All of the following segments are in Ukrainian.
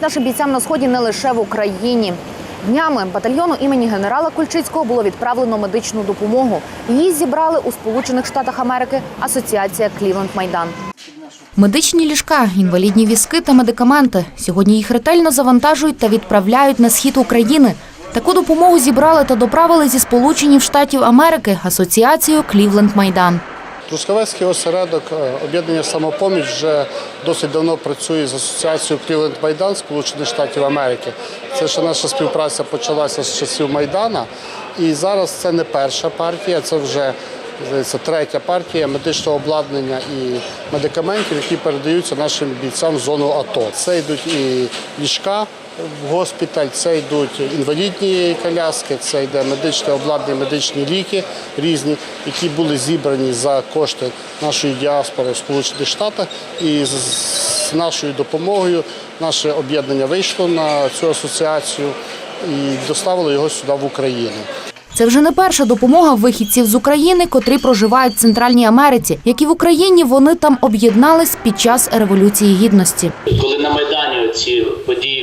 допомагають нашим бійцям на сході не лише в Україні. Днями батальйону імені генерала Кульчицького було відправлено медичну допомогу. Її зібрали у Сполучених Штатах Америки Асоціація Клівленд Майдан. Медичні ліжка, інвалідні візки та медикаменти. Сьогодні їх ретельно завантажують та відправляють на схід України. Таку допомогу зібрали та доправили зі Сполучених Штатів Америки Асоціацією Клівленд Майдан. Трускавецький осередок е, об'єднання самопоміч вже досить давно працює з асоціацією Клівленд Майдан Сполучених Штатів Америки. Це ще наша співпраця почалася з часів Майдана. І зараз це не перша партія, це вже здається, третя партія медичного обладнання і медикаментів, які передаються нашим бійцям в зону АТО. Це йдуть і ліжка в госпіталь, це йдуть інвалідні коляски, це йде медичне обладнання, медичні ліки різні, які були зібрані за кошти нашої діаспори в Сполучених Штатах. І з нашою допомогою наше об'єднання вийшло на цю асоціацію і доставило його сюди в Україну. Це вже не перша допомога вихідців з України, котрі проживають в Центральній Америці. Як і в Україні, вони там об'єднались під час Революції Гідності. коли на Майдані ці події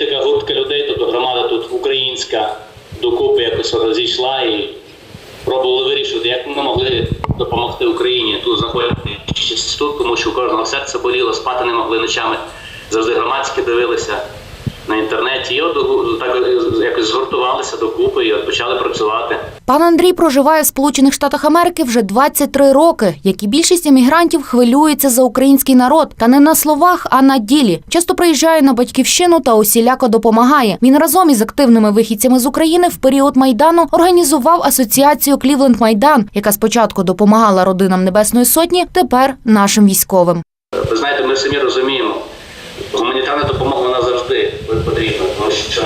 така гуртка людей, тобто громада тут українська, докупи якось розійшла і пробували вирішити, як ми могли допомогти Україні тут знаходитися тут, тому що у кожного серце боліло, спати не могли ночами. Завжди громадські дивилися на інтернеті. І от так якось згуртувалися докупи і от почали працювати. Пан Андрій проживає в Сполучених Штатах Америки вже 23 роки. Як і більшість емігрантів, хвилюється за український народ. Та не на словах, а на ділі. Часто приїжджає на батьківщину та усіляко допомагає. Він разом із активними вихідцями з України в період майдану організував асоціацію Клівленд Майдан, яка спочатку допомагала родинам Небесної Сотні, тепер нашим військовим. Ви знаєте, ми самі розуміємо, гуманітарна допомога потрібна, тому що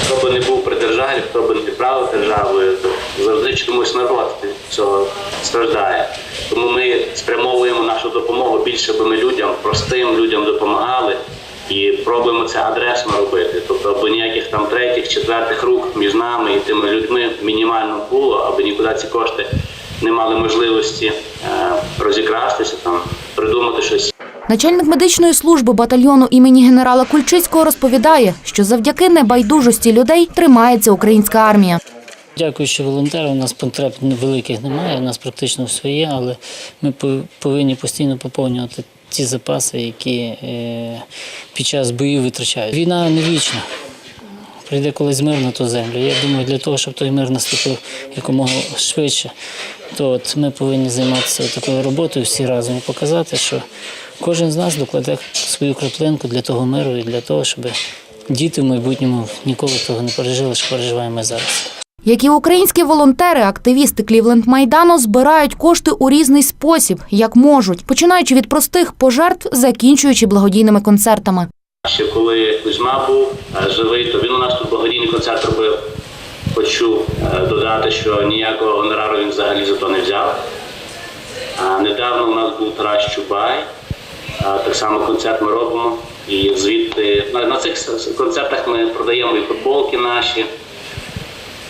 хто би не був при державі, хто би не правив державою, завжди чомусь народ цього страждає. Тому ми спрямовуємо нашу допомогу більше, би ми людям, простим людям допомагали і пробуємо це адресно робити. Тобто, аби ніяких там третіх, четвертих рук між нами і тими людьми мінімально було, аби нікуди ці кошти не мали можливості е, розікрастися, там придумати щось Начальник медичної служби батальйону імені генерала Кульчицького розповідає, що завдяки небайдужості людей тримається українська армія. Дякуючи волонтерам, у нас потреб великих немає, у нас практично все є, але ми повинні постійно поповнювати ті запаси, які е, під час боїв витрачають. Війна не вічна. Прийде колись мир на ту землю. Я думаю, для того, щоб той мир наступив якомога швидше, то от ми повинні займатися такою роботою всі разом і показати, що кожен з нас докладе свою краплинку для того миру і для того, щоб діти в майбутньому ніколи того не пережили, що переживаємо ми зараз. Як і українські волонтери, активісти Клівленд Майдану збирають кошти у різний спосіб, як можуть, починаючи від простих пожертв, закінчуючи благодійними концертами. Ще коли Кузьма був е, живий, то він у нас тут благодійний концерт робив. Хочу е, додати, що ніякого гонорару він взагалі за то не взяв. А недавно у нас був Тарас Чубай. Так само концерт ми робимо. І звідти на, на цих концертах ми продаємо і футболки наші,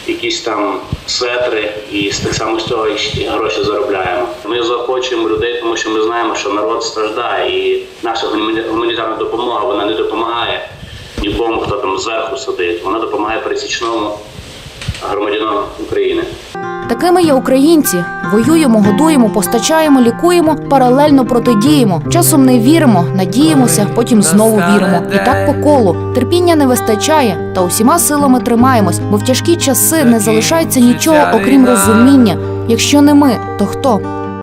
якісь там светри, і так само з цього гроші заробляємо. Ми заохочуємо людей, тому що ми знаємо, що народ страждає, і наша гуманітарна допомога вона не допомагає нікому, хто там зверху сидить. Вона допомагає пересічному громадянину України. Такими є українці. Воюємо, годуємо, постачаємо, лікуємо, паралельно протидіємо. Часом не віримо, надіємося, потім знову віримо. І так по колу. Терпіння не вистачає, та усіма силами тримаємось, бо в тяжкі часи не залишається нічого, окрім розуміння. Якщо не ми, то хто?